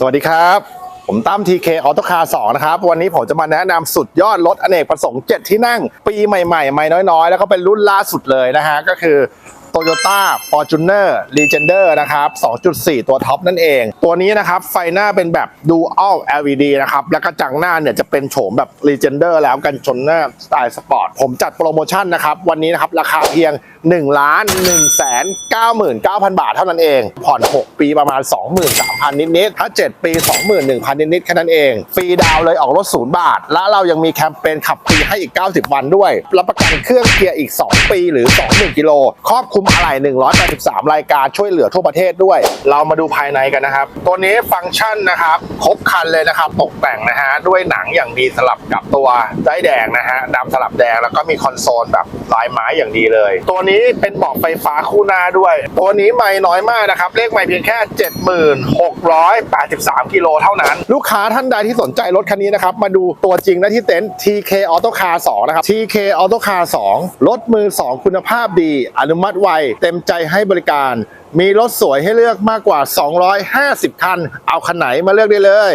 สวัสดีครับ ผมตั้ม TK ออโตคาร์2นะครับ วันนี้ผมจะมาแนะนำสุดยอดรถอเนกประสงค์ 7 ที่นั่ง ปีใหม่ๆใหม่น้อยๆ แล้วก็เป็นรุ่นล่าสุดเลยนะฮะ ก็คือ Toyota Fortuner Legender นะครับ 2.4 ตัวท็อปนั่นเอง ตัวนี้นะครับ ไฟหน้าเป็นแบบ Dual LED นะครับ แล้วก็จังหน้าเนี่ยจะเป็นโฉมแบบ Legender แล้วกันชนหน้าสไตล์สปอร์ต ผมจัดโปรโมชั่นนะครับ วันนี้นะครับ ราคาเพียง 1ล้าน1แสน99,000 บาทเท่านั้นเอง ผ่อน 6 ปีประมาณ 23,000 นิดๆถ้า 7 ปี 21,000 นิดๆแค่นั้นเอง ฟรีดาวเลยออกรถ 0 บาท แล้วเรายังมีแคมเปญขับฟรีให้อีก 90 วันด้วย รับประกันเครื่องเกียร์อีก 2 ปีหรือ 20,000กิโลครอบคลุมอะไหล่183 รายการช่วยเหลือทั่วประเทศด้วย เรามาดูภายในกันนะครับ ตัวนี้ฟังก์ชันนะครับครบครันเลยนะครับตกแต่งนะฮะด้วยหนังอย่างดีสลับกับตัวได้แดงนะฮะดำสลับแดงแล้วก็มีคอนโซลแบบลายไม้อย่างดีเลย ตัวนี้เป็นเบาะไฟฟ้าคู่หน้าด้วย ตัวนี้ไม่น้อยมากนะครับ เลขไม่เพียงแค่ 7683 กิโลเท่านั้น ลูกค้าท่านใดที่สนใจรถคันนี้นะครับ มาดูตัวจริงได้ที่เต็นท์ TK Auto Car 2 นะครับ TK Auto Car 2 รถมือ 2 คุณภาพดี อนุมัติไว เต็มใจให้บริการ มีรถสวยให้เลือกมากกว่า 250 คัน เอาคันไหนมาเลือกได้เลย